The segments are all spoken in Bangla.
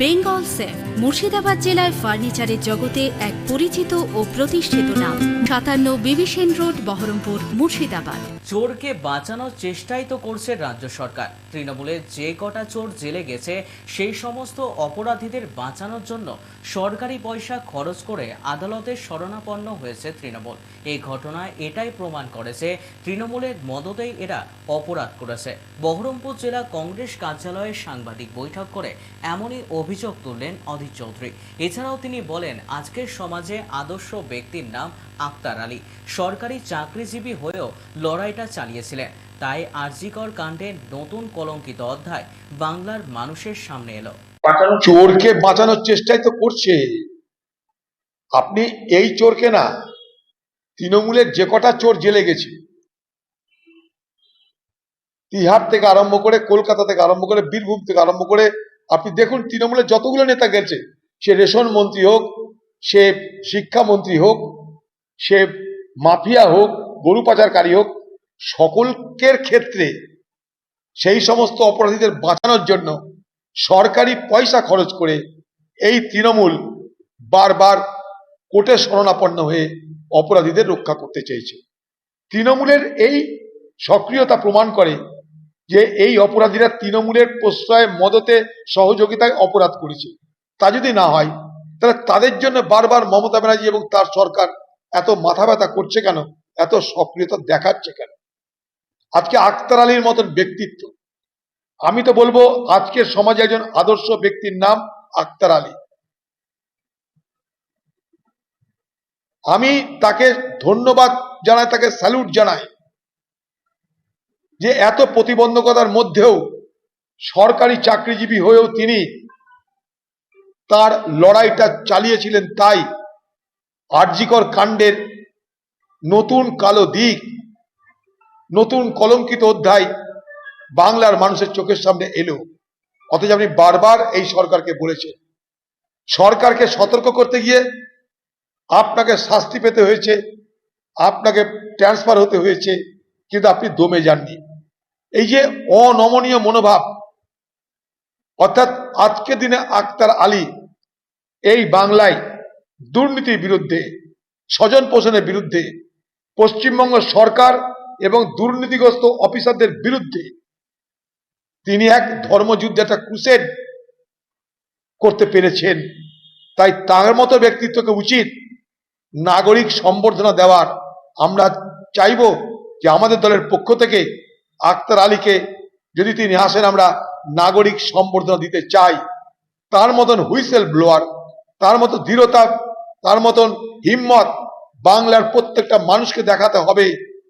বেঙ্গল সেফ, মুর্শিদাবাদ জেলায় ফার্নিচারের জগতে এক পরিচিত ও প্রতিষ্ঠিত নাম। সাতান্ন বিবিসেন রোড, বহরমপুর, মুর্শিদাবাদ। চোরকে বাঁচানোর চেষ্টাই তো করছে রাজ্য সরকার। তৃণমূলে যে কটা চোর জেলে গেছে, সেই সমস্ত অপরাধীদের বাঁচানোর জন্য সরকারি পয়সা খরচ করে আদালতের শরণাপন্ন হয়েছে তৃণমূল। এই ঘটনায় এটাই প্রমাণ করেছে, তৃণমূলের মদতেই এরা অপরাধ করেছে। বহরমপুর জেলা কংগ্রেস কার্যালয়ে সাংবাদিক বৈঠক করে এমনই অভিযোগ তুললেন অধীর চৌধুরী। এছাড়াও তিনি বলেন আজকের সমাজে আদর্শ ব্যক্তির নাম আক্তার আলী। সরকারি চাকরিজীবী হয়েও লড়াইটা চালিয়েছিলেন। তাই আরজিকর কাণ্ডের নতুন কলঙ্কিত অধ্যায় বাংলার মানুষের সামনে এলো। চোরকে বাঁচানোর চেষ্টাই তো করছে। আপনি এই চোরকে না, তৃণমূলের যে কটা চোর জেলে গেছে, তিহার থেকে আরম্ভ করে কলকাতা থেকে আরম্ভ করে বীরভূম থেকে আরম্ভ করে আপনি দেখুন, তৃণমূলের যতগুলো নেতা গেছে, সে রেশন মন্ত্রী হোক, সে শিক্ষামন্ত্রী হোক, সে মাফিয়া হোক, গরু পাচারকারী হোক, সকলকের ক্ষেত্রে সেই সমস্ত অপরাধীদের বাঁচানোর জন্য সরকারি পয়সা খরচ করে এই তৃণমূল বারবার কোর্টে শরণাপন্ন হয়ে অপরাধীদের রক্ষা করতে চেয়েছে। তৃণমূলের এই সক্রিয়তা প্রমাণ করে যে এই অপরাধীরা তৃণমূলের প্রশ্রয় মদতে সহযোগিতায় অপরাধ করেছে। তা যদি না হয়, তাহলে তাদের জন্য বারবার মমতা ব্যানার্জি এবং তার সরকার এত মাথা ব্যথা করছে কেন? এত সক্রিয়তা দেখাচ্ছে কেন? আজকে আক্তার আলীর মতন ব্যক্তিত্ব। আমি তো বলব আজকের সমাজে একজন আদর্শ ব্যক্তির নাম আক্তার আলী। আমি তাকে ধন্যবাদ জানাই, তাকে স্যালুট জানাই। যে এত প্রতিবন্ধকতার মধ্যেও সরকারি চাকরিজীবী হয়েও তিনি তার লড়াইটা চালিয়েছিলেন তাই আরজিকর কাণ্ডের নতুন কালো দিক, নতুন কলঙ্কিত অধ্যায় বাংলার মানুষের চোখের সামনে এলো। অথচ আপনি বারবার এই সরকারকে বলেছেন। সরকারকে সতর্ক করতে গিয়ে আপনাকে শাস্তি পেতে হয়েছে, আপনাকে ট্রান্সফার হতে হয়েছে কিন্তু আপনি দমে যাননি। এই যে অনমনীয় মনোভাব, অর্থাৎ আজকে দিনে আক্তার আলী এই বাংলায় দুর্নীতির বিরুদ্ধে, স্বজন পোষণের বিরুদ্ধে, পশ্চিমবঙ্গ সরকার এবং দুর্নীতিগ্রস্ত অফিসারদের বিরুদ্ধে তিনি এক ধর্মযুদ্ধে একটা ক্রুসেড করতে পেরেছেন। তাই তার মতো ব্যক্তিত্বকে উচিত নাগরিক সম্বর্ধনা দেওয়ার। আমরা চাইব যে আমাদের দলের পক্ষ থেকে আক্তার আলীকে যদি তিনি আসেন, আমরা নাগরিক সম্বর্ধনা দিতে চাই। তার মতন হুইসেল ব্লোয়ার, তার মতো দৃঢ়তা, তার মতন হিম্মত বাংলার প্রত্যেকটা মানুষকে দেখাতে হবে।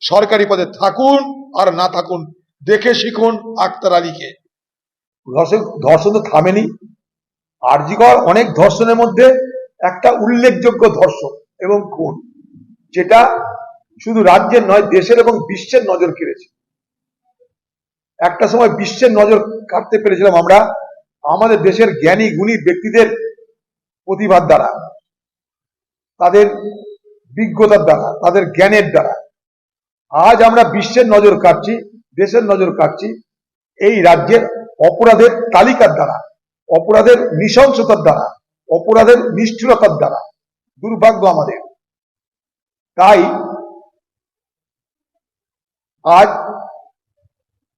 সরকারি পদে থাকুন আর না থাকুন, দেখে শিখুন আক্তার আলীকে। ধর্ষণ ধর্ষণ তো থামেনি। আরজিকর অনেক ধর্ষণের মধ্যে একটা উল্লেখযোগ্য ধর্ষণ এবং খুন, যেটা শুধু রাজ্যের নয়, দেশের এবং বিশ্বের নজর কেড়েছে। একটা সময় বিশ্বের নজর কাটতে পেরেছিলাম আমরা, আমাদের দেশের জ্ঞানী, গুণী ব্যক্তিদের প্রতিভার দ্বারা, তাদের বিজ্ঞতার দ্বারা, তাদের জ্ঞানের দ্বারা। আজ আমরা বিশ্বের নজর কাটছি, দেশের নজর কাটছি, এই রাজ্যের অপরাধের তালিকার দ্বারা, অপরাধের নৃশংসতার দ্বারা, অপরাধের নিষ্ঠুরতার দ্বারা, দুর্ভাগ্য আমাদের। তাই আজ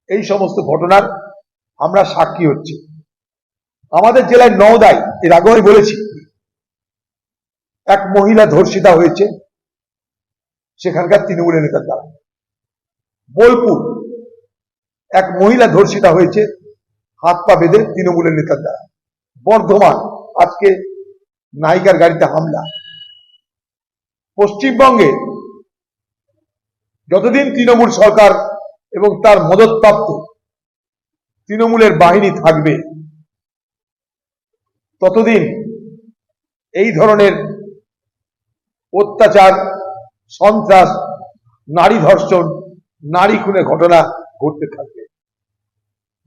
এই সমস্ত ঘটনার আমরা সাক্ষী হচ্ছি। আমাদের জেলায় নওদায়, এর আগে আমি বলেছি, এক মহিলা ধর্ষিতা হয়েছে, সেখানকার তৃণমূলের নেতার দ্বারা। বোলপুর, এক মহিলা ধর্ষিতা হয়েছে, হাত পা বেঁধে তৃণমূলের নেতার দ্বারা। বর্ধমান, আজকে নায়িকার গাড়িতে হামলা। পশ্চিমবঙ্গে যতদিন তৃণমূল সরকার এবং তার মদতপ্রাপ্ত তৃণমূলের বাহিনী থাকবে, ততদিন এই ধরনের অত্যাচার, সন্ত্রাস, নারী ধর্ষণ, নারী খুনের ঘটনা ঘটতে থাকবে।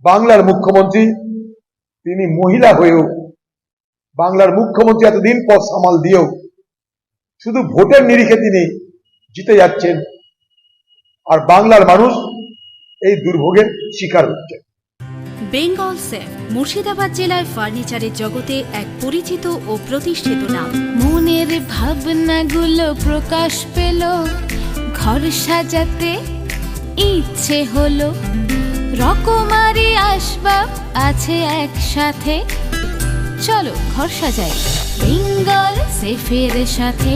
বাংলার মুখ্যমন্ত্রী, তিনি মহিলা হয়েও, বাংলার মুখ্যমন্ত্রী এতদিন পর সামাল দিয়েও, শুধু ভোটের নিরিখে তিনি জিতে যাচ্ছেন আর বাংলার মানুষ এই দুর্ভোগের শিকার হচ্ছে। বেঙ্গল সেফ মুর্শিদাবাদ জেলায় ফার্নিচারের জগতে এক পরিচিত ও প্রতিষ্ঠিত নাম। মনের ভাবনাগুলো প্রকাশ পেল ঘর সাজাতে ইচ্ছে হলো। রকমারি আসবাব আছে একসাথে চলো ঘর সাজাই। বেঙ্গল সেফের সাথে।